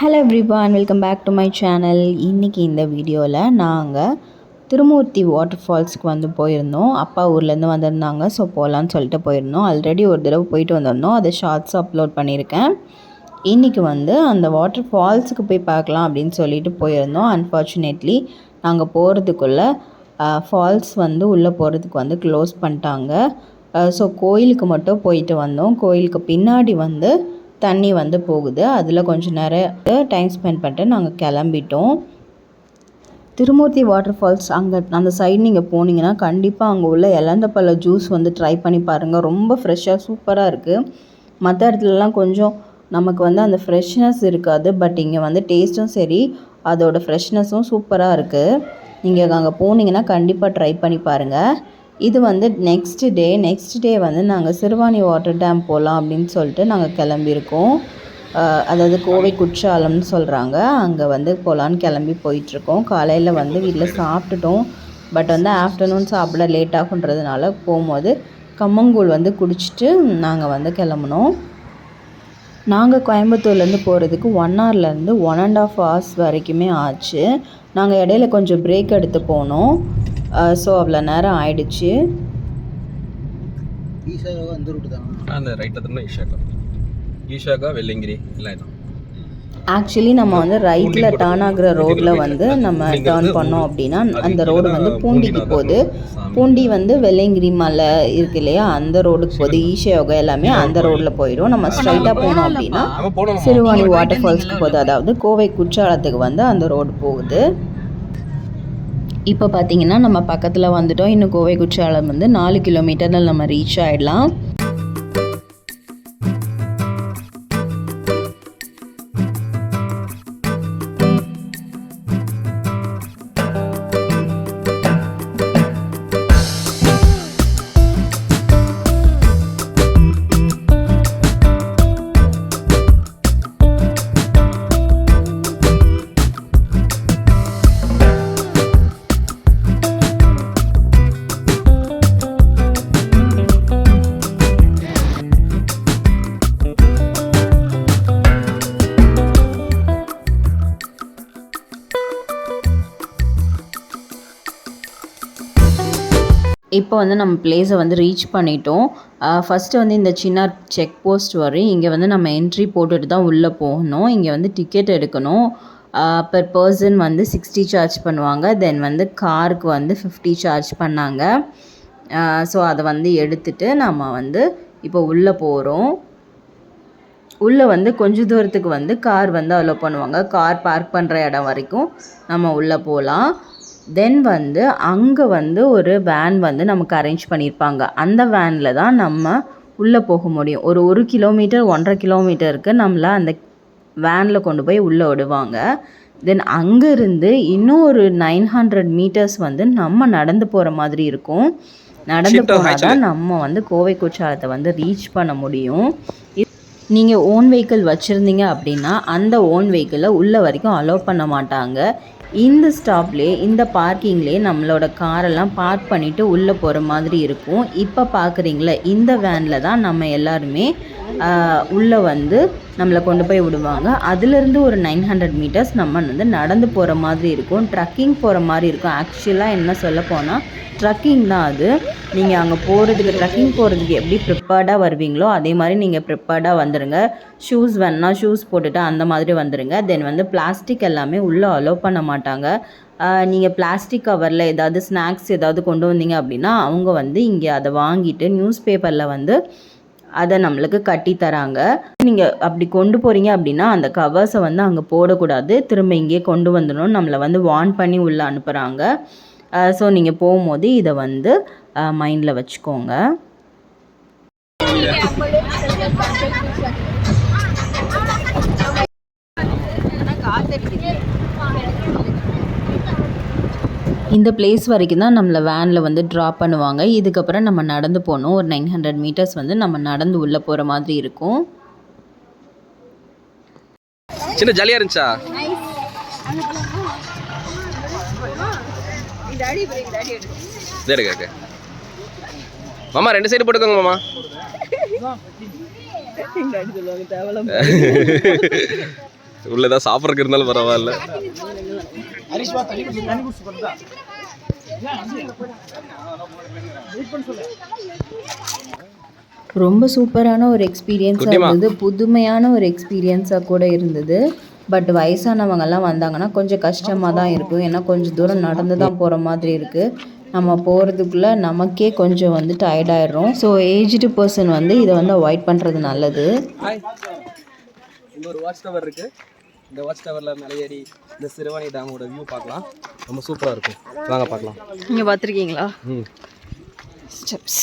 Hello everyone welcome back to my channel இன்றைக்கி இந்த வீடியோவில் நாங்கள் திருமூர்த்தி வாட்டர் ஃபால்ஸ்க்கு வந்து போயிருந்தோம். அப்பா ஊர்லேருந்து வந்திருந்தாங்க ஸோ போகலான்னு சொல்லிட்டு போயிருந்தோம். ஆல்ரெடி ஒரு தடவை போயிட்டு வந்திருந்தோம். அதை ஷார்ட்ஸ் அப்லோட் பண்ணியிருக்கேன். இன்றைக்கி வந்து அந்த வாட்டர் ஃபால்ஸுக்கு போய் பார்க்கலாம் அப்படின்னு சொல்லிட்டு போயிருந்தோம். அன்ஃபார்ச்சுனேட்லி நாங்கள் போகிறதுக்குள்ளே ஃபால்ஸ் வந்து உள்ளே போகிறதுக்கு வந்து க்ளோஸ் பண்ணிட்டாங்க. ஸோ கோயிலுக்கு மட்டும் போயிட்டு வந்தோம். கோயிலுக்கு பின்னாடி வந்து தண்ணி வந்து போகுது. அதில் கொஞ்சம் நேரம் டைம் ஸ்பெண்ட் பண்ணிட்டு நாங்கள் கிளம்பிட்டோம். திருமூர்த்தி வாட்டர் ஃபால்ஸ் அங்கே அந்த சைடு நீங்கள் போனீங்கன்னா கண்டிப்பாக அங்கே உள்ள இலந்தப்பழ ஜூஸ் வந்து ட்ரை பண்ணி பாருங்கள் ரொம்ப ஃப்ரெஷ்ஷாக சூப்பராக இருக்குது மற்ற இடத்துலலாம் கொஞ்சம் நமக்கு வந்து அந்த ஃப்ரெஷ்னஸ் இருக்காது. பட் இங்கே வந்து டேஸ்ட்டும் சரி அதோட ஃப்ரெஷ்னஸும் சூப்பராக இருக்குது நீங்கள் அங்கே போனீங்கன்னா கண்டிப்பாக ட்ரை பண்ணி பாருங்கள் இது வந்து நெக்ஸ்ட் டே நெக்ஸ்ட் டே வந்து நாங்கள் சிறுவாணி வாட்டர் டேம் போகலாம் அப்படின்னு சொல்லிட்டு நாங்கள் கிளம்பியிருக்கோம். அதாவது கோவை குற்றாலம்னு சொல்கிறாங்க அங்கே வந்து போகலான்னு கிளம்பி போயிட்டுருக்கோம். காலையில் வந்து வீட்டில் சாப்பிட்டுட்டோம். பட் வந்து ஆஃப்டர்நூன் சாப்பிட லேட் ஆகுன்றதுனால போகும்போது கம்மங்கூழ் வந்து குடிச்சிட்டு நாங்கள் வந்து கிளம்புனோம். நாங்கள் கோயம்புத்தூர்லேருந்து போகிறதுக்கு ஒன் ஹவர்லேருந்து ஒன் அண்ட் ஆஃப் ஹவர்ஸ் வரைக்குமே ஆச்சு. நாங்கள் இடையில கொஞ்சம் பிரேக் எடுத்து போனோம். ஸோ அவ்வளோ நேரம் ஆயிடுச்சு. ஈஸியாக அந்த ரூட்டு தான்? அந்த ரைட்டில் திரும்ப ஈஷாக்கா ஈஷாக்கா வெள்ளிங்கிரி எல்லாம் இதான். ஆக்சுவலி நம்ம வந்து ரைட்டில் டேர்ன் ஆகுற ரோட்டில் வந்து நம்ம டேர்ன் பண்ணோம் அப்படின்னா அந்த ரோடு வந்து பூண்டிக்கு போகுது பூண்டி வந்து வெள்ளைங்கிரி மலை இருக்கு இல்லையா? அந்த ரோடுக்கு போகுது ஈஷா யோகா எல்லாமே அந்த ரோட்டில் போயிடும். நம்ம ஸ்ட்ரைட்டாக போனோம் அப்படின்னா சிறுவாணி வாட்டர் ஃபால்ஸ்க்கு போகுது அதாவது கோவை குற்றாலத்துக்கு வந்து அந்த ரோடு போகுது. இப்போ பார்த்தீங்கன்னா நம்ம பக்கத்தில் வந்துட்டோம். இன்னும் கோவை குற்றாலம் வந்து நாலு கிலோமீட்டரில் நம்ம ரீச் ஆகிடலாம் இப்போ வந்து நம்ம பிளேஸை வந்து ரீச் பண்ணிட்டோம். ஃபஸ்ட்டு வந்து இந்த சின்ன செக் போஸ்ட் வரும் இங்கே வந்து நம்ம என்ட்ரி போட்டுட்டு தான் உள்ளே போகணும். இங்கே வந்து டிக்கெட் எடுக்கணும். பெர் பர்சன் வந்து சிக்ஸ்டி சார்ஜ் பண்ணுவாங்க. தென் வந்து காருக்கு வந்து ஃபிஃப்டி சார்ஜ் பண்ணாங்க. ஸோ அதை வந்து எடுத்துட்டு நம்ம வந்து இப்போ உள்ளே போகிறோம் உள்ளே வந்து கொஞ்ச தூரத்துக்கு வந்து கார் வந்து அலோவ் பண்ணுவாங்க. கார் பார்க் பண்ணுற இடம் வரைக்கும் நம்ம உள்ளே போகலாம். தென் வந்து அங்கே வந்து ஒரு வேன் வந்து நமக்கு அரேஞ்ச் பண்ணியிருப்பாங்க அந்த வேனில் தான் நம்ம உள்ளே போக முடியும். ஒரு ஒரு கிலோமீட்டர் ஒன்றரை கிலோமீட்டருக்கு நம்மளை அந்த வேனில் கொண்டு போய் உள்ளே விடுவாங்க. தென் அங்கேருந்து இன்னும் ஒரு நைன் ஹண்ட்ரட் மீட்டர்ஸ் வந்து நம்ம நடந்து போகிற மாதிரி இருக்கும். நடந்து போனால் தான் நம்ம வந்து கோவை குற்றாலத்தை வந்து ரீச் பண்ண முடியும். நீங்கள் ஓன் வெஹிக்கிள் வச்சுருந்தீங்க அப்படின்னா அந்த ஓன் வெஹிக்கிளை உள்ளே வரைக்கும் அலோவ் பண்ண மாட்டாங்க. இந்த ஸ்டாப்லேயே இந்த பார்க்கிங்லேயே நம்மளோட காரெல்லாம் பார்க் பண்ணிவிட்டு உள்ளே போகிற மாதிரி இருக்கும். இப்போ பார்க்குறீங்களே இந்த வேனில் தான் நம்ம எல்லாருமே உள்ளே வந்து நம்மளை கொண்டு போய் விடுவாங்க. அதுலேருந்து ஒரு நைன் ஹண்ட்ரட் மீட்டர்ஸ் நம்ம வந்து நடந்து போகிற மாதிரி இருக்கும். ட்ரக்கிங் போகிற மாதிரி இருக்கும். ஆக்சுவலாக என்ன சொல்ல போனால் ட்ரக்கிங் தான் அது. நீங்கள் அங்கே போகிறதுக்கு ட்ரக்கிங் போகிறதுக்கு எப்படி ப்ரிப்பேர்டாக வருவீங்களோ அதே மாதிரி நீங்கள் ப்ரிப்பேர்டாக வந்துடுங்க ஷூஸ் வேணால் ஷூஸ் போட்டுட்டு அந்த மாதிரி வந்துடுங்க தென் வந்து பிளாஸ்டிக் எல்லாமே உள்ளே அலோவ் பண்ண மாட்டாங்க. நீங்கள் பிளாஸ்டிக் கவரில் ஏதாவது ஸ்நாக்ஸ் ஏதாவது கொண்டு வந்தீங்க அப்படின்னா அவங்க வந்து இங்கே அதை வாங்கிட்டு நியூஸ் பேப்பரில் வந்து அதை நம்மளுக்கு கட்டி தராங்க நீங்கள் அப்படி கொண்டு போகிறீங்க அப்படின்னா அந்த கவர்ஸை வந்து அங்கே போடக்கூடாது திரும்ப இங்கேயே கொண்டு வந்துடணும் நம்மளை வந்து வார்ன் பண்ணி உள்ளே அனுப்புகிறாங்க ஸோ நீங்கள் போகும்போது இதை வந்து மைண்டில் வச்சுக்கோங்க இந்த பிளேஸ் வரைக்கும் தான் நம்மளை வேனில் வந்து ட்ராப் பண்ணுவாங்க. இதுக்கப்புறம் நம்ம நடந்து போகணும். ஒரு நைன் ஹண்ட்ரட் மீட்டர்ஸ் வந்து நம்ம நடந்து உள்ளே போகிற மாதிரி இருக்கும். சின்ன ஜாலியாக இருந்துச்சா? எடுக்க. மாமா ரெண்டு சைடு போட்டுக்கோங்க மாமா. உள்ள ஏதாவது சாப்பிட்றதுக்கு இருந்தாலும் பரவாயில்ல. ரொம்ப சூப்பரான ஒரு எக்ஸ்பீரியன்ஸாக. இருந்தது. புதுமையான ஒரு எக்ஸ்பீரியன்ஸாக கூட இருந்தது. பட் வயசானவங்கெல்லாம் வந்தாங்கன்னா கொஞ்சம் கஷ்டமாக தான் இருக்கும். ஏன்னா கொஞ்சம் தூரம் நடந்து தான் போகிற மாதிரி இருக்குது நம்ம போகிறதுக்குள்ளே நமக்கே கொஞ்சம் வந்து டயர்டாயிடுறோம் ஸோ ஏஜ்டு பர்சன் வந்து இதை வந்து அவாய்ட் பண்ணுறது நல்லது. இங்க ஒரு வாட்ச் டவர் இருக்கு. இந்த வாட்ச் டவர்ல மேலே ஏறி இந்த சிறுவாணி டேமோட வியூ பார்க்கலாம். ரொம்ப சூப்பரா இருக்கும். வாங்க பார்க்கலாம். நீங்கள் பார்த்துருக்கீங்களா? ம். ஸ்டெப்ஸ்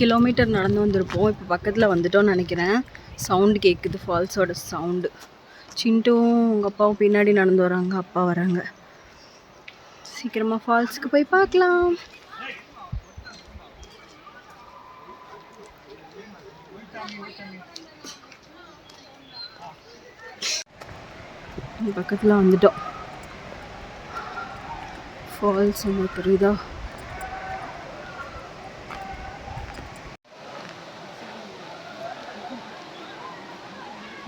கிலோமீட்டர் நடந்து வந்திருப்போம். இப்போ பக்கத்தில் வந்துட்டோம்னு நினைக்கிறேன். சவுண்டு கேட்குது ஃபால்ஸோட சவுண்டு சின்ட்டும் உங்கள் அப்பாவும் பின்னாடி நடந்து வராங்க அப்பா வராங்க. சீக்கிரமாக ஃபால்ஸுக்கு போய் பார்க்கலாம். பக்கத்தில் வந்துட்டோம். ஃபால்ஸ் உங்களுக்கு புரியுதா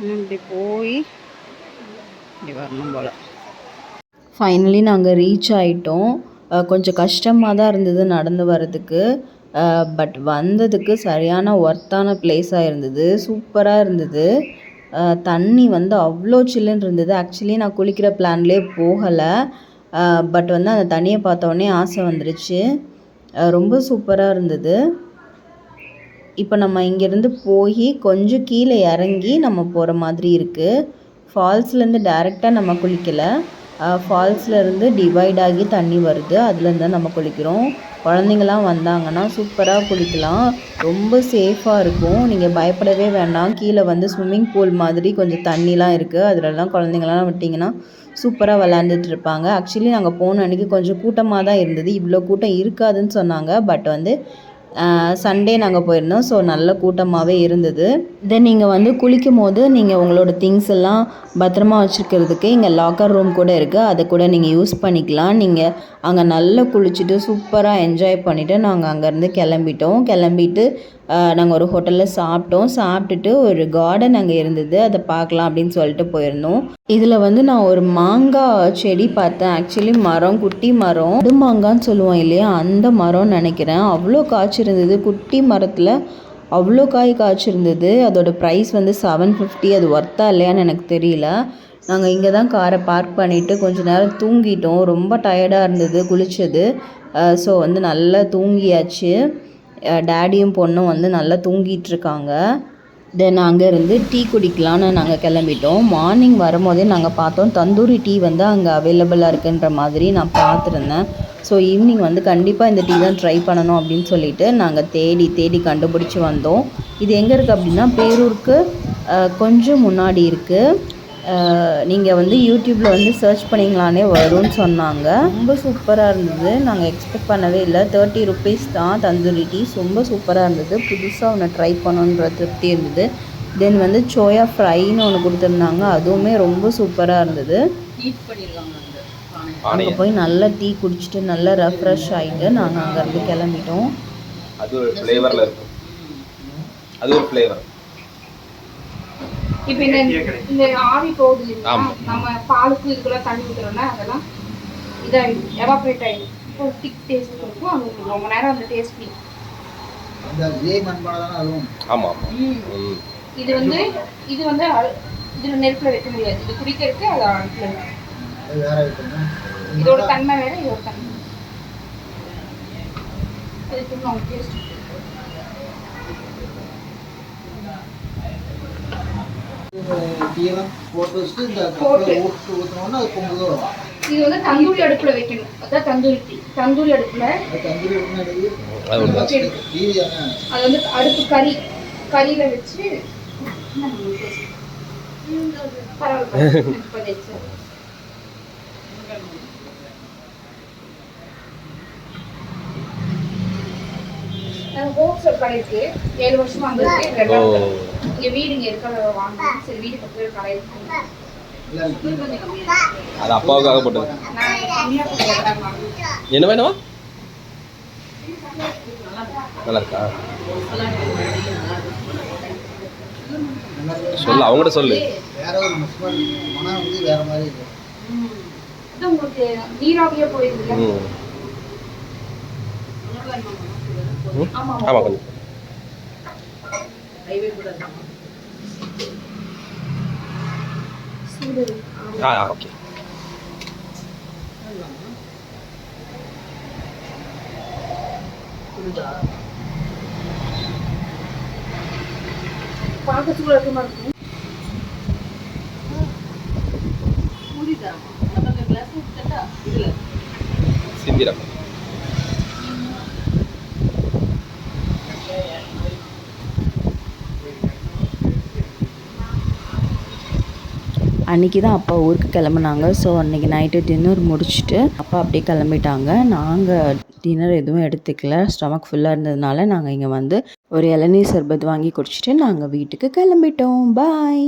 இன்னும் இப்படி போய் இப்படி வரணும் போல். ஃபைனலி நாங்கள் ரீச் ஆகிட்டோம் கொஞ்சம் கஷ்டமாக தான் இருந்தது நடந்து வர்றதுக்கு. பட் வந்ததுக்கு சரியான ஒர்த்தான பிளேஸாக இருந்தது. சூப்பராக இருந்தது. தண்ணி வந்து அவ்வளோ சில்லுன்னு இருந்தது. ஆக்சுவலி நான் குளிக்கிற பிளான்லேயே போகலை. பட் வந்து அந்த தண்ணியை பார்த்த உடனே ஆசை வந்துருச்சு. ரொம்ப சூப்பராக இருந்தது. இப்போ நம்ம இங்கேருந்து போய் கொஞ்சம் கீழே இறங்கி நம்ம போகிற மாதிரி இருக்குது ஃபால்ஸ்லேருந்து டேரெக்டாக நம்ம குளிக்கலை. ஃபால்ஸ்லேருந்து டிவைட் ஆகி தண்ணி வருது. அதுலேருந்து தான் நம்ம குளிக்கிறோம். குழந்தைங்களாம் வந்தாங்கன்னா சூப்பராக குளிக்கலாம். ரொம்ப சேஃபாக இருக்கும். நீங்கள் பயப்படவே வேண்டாம். கீழே வந்து ஸ்விம்மிங் பூல் மாதிரி கொஞ்சம் தண்ணிலாம் இருக்குது அதிலலாம் குழந்தைங்களாம் விட்டிங்கன்னா சூப்பராக விளாண்டுட்டு இருப்பாங்க. ஆக்சுவலி நாங்கள் போன அன்றைக்கி கொஞ்சம் கூட்டமாக தான் இருந்தது. இவ்வளோ கூட்டம் இருக்காதுன்னு சொன்னாங்க. பட் வந்து சண்டே நாங்கள் போயிருந்தோம். ஸோ நல்ல கூட்டமாகவே இருந்தது. தென் நீங்கள் வந்து குளிக்கும் போது நீங்கள் உங்களோட திங்ஸ் எல்லாம் பத்திரமா வச்சுருக்கிறதுக்கு இங்கே லாக்கர் ரூம் கூட இருக்குது அதை கூட நீங்கள் யூஸ் பண்ணிக்கலாம். நீங்கள் அங்கே நல்லா குளிச்சுட்டு சூப்பராக என்ஜாய் பண்ணிவிட்டு நாங்கள் அங்கேருந்து கிளம்பிட்டோம். கிளம்பிட்டு நாங்கள் ஒரு ஹோட்டலில் சாப்பிட்டோம். சாப்பிட்டுட்டு ஒரு கார்டன் அங்கே இருந்தது. அதை பார்க்கலாம் அப்படின்னு சொல்லிட்டு போயிருந்தோம். இதில் வந்து நான் ஒரு மாங்காய் செடி பார்த்தேன். ஆக்சுவலி மரம் குட்டி மரம். அது மாங்கான்னு சொல்லுவோம் இல்லையா? அந்த மரம்னு நினைக்கிறேன். அவ்வளோ காய்ச்சிருந்தது குட்டி மரத்தில் அவ்வளோ காய் காய்ச்சிருந்தது அதோட ப்ரைஸ் வந்து செவன் ஃபிஃப்டி அது ஒர்த்தா இல்லையான்னு எனக்கு தெரியல. நாங்கள் இங்கே தான் காரை பார்க் பண்ணிவிட்டு கொஞ்ச நேரம் தூங்கிட்டோம். ரொம்ப டயர்டாக இருந்தது குளித்தது ஸோ வந்து நல்லா தூங்கியாச்சு. டேடியும் பொண்ணும் வந்து நல்லா தூங்கிட்டு இருக்காங்க தென் அங்கேருந்து டீ குடிக்கலான்னு நாங்கள் கிளம்பிட்டோம். மார்னிங் வரும்போதே நாங்கள் பார்த்தோம். தந்தூரி டீ வந்து அங்கே அவைலபிளாக இருக்குன்ற மாதிரி நான் பார்த்துருந்தேன். ஸோ ஈவினிங் வந்து கண்டிப்பாக இந்த டீ தான் ட்ரை பண்ணணும் அப்படின்னு சொல்லிட்டு நாங்கள் தேடி தேடி கண்டுபிடிச்சி வந்தோம். இது எங்கே இருக்குது அப்படின்னா பேரூருக்கு கொஞ்சம் முன்னாடி இருக்குது நீங்கள் வந்து யூடியூப்பில் வந்து சர்ச் பண்ணிங்களானே வரும்னு சொன்னாங்க. ரொம்ப சூப்பராக இருந்தது. நாங்கள் எக்ஸ்பெக்ட் பண்ணவே இல்லை. தேர்ட்டி ருபீஸ் தான் தந்தூரி டீ. ரொம்ப சூப்பராக இருந்தது. புதுசாக ஒன்று ட்ரை பண்ணணுன்ற திருப்தி இருந்தது. தென் வந்து சோயா ஃப்ரைன்னு ஒன்று கொடுத்துருந்தாங்க. அதுவுமே ரொம்ப சூப்பராக இருந்தது. அங்கே போய் நல்லா டீ குடிச்சிட்டு நல்லா ரெஃப்ரெஷ் ஆகிட்டு நாங்கள் அங்கேருந்து கிளம்பிட்டோம். அது ஒரு ஃப்ளேவரில் இருக்கும். அது ஒரு ஃப்ளேவர் இப்ப இந்த இந்த ஆவி போகுது இல்லைங்களா. நம்ம பாலுக்கு இதுக்குள்ள தண்ணி ஊத்துறோம்னா அதெல்லாம் இதாயிடும் எவாப்ரேட் ஆயிடும். இப்போ திக் டேஸ்ட் இருக்கும் அது ரொம்ப நேரம் அந்த டேஸ்ட் இது வந்து இது வந்து இதுல நெருப்புல வைக்க முடியாது. இது குடிக்கிறதுக்கு அது அடுப்புல இதோட தன்மை வேற இதோட தன்மை இதுக்கு டேஸ்ட் டீயெல்லாம் போட்டு வச்சுட்டு இந்த போட்டு. கப்பில் ஊட்டு ஊற்றினோன்னா அது பொங்கு வரும். இது வந்து தந்தூரி அடுப்புல வைக்கணும். அதான் தந்தூரி டீ தந்தூரி அடுப்புல அது தந்தூரி வந்து அடுப்பு கறி. கறியில வச்சு? பரவாயில்ல. பரவாயில்ல. இப்ப வச்சு. ஹோல்சேல் கடை இருக்கு ஏழு வருஷமா அங்க இருக்கு ஓ ரெண்டாவது இங்க வீடு இங்க இருக்கிற வாங்கணும் சரி வீடு பக்கத்துல கடை இருக்கு. அது அப்பாவுக்காக போட்டது. என்ன வேணுமா நல்லா இருக்கா சொல்லு அவங்ககிட்ட சொல்லு வேற ஒரு முஸ்லிம் மனம் வந்து வேற மாதிரி இருக்கு உங்களுக்கு நீராவியே போயிருதுல்ல ம் ம்? ஆமா ஆமாம் கொஞ்சம் ஆ ஆ ஓகே பார்க்க சூழல் இருக்க மாதிரி இருக்கும் அன்றைக்கி தான் அப்பா ஊருக்கு கிளம்புனாங்க. ஸோ அன்றைக்கி நைட்டு டின்னர் முடிச்சுட்டு அப்பா அப்படியே கிளம்பிட்டாங்க. நாங்கள் டின்னர் எதுவும் எடுத்துக்கல. ஸ்டமக் ஃபுல்லாக இருந்ததுனால நாங்கள் இங்கே வந்து ஒரு இளநீர் சர்பத் வாங்கி குடிச்சிட்டு நாங்கள் வீட்டுக்கு கிளம்பிட்டோம். பாய்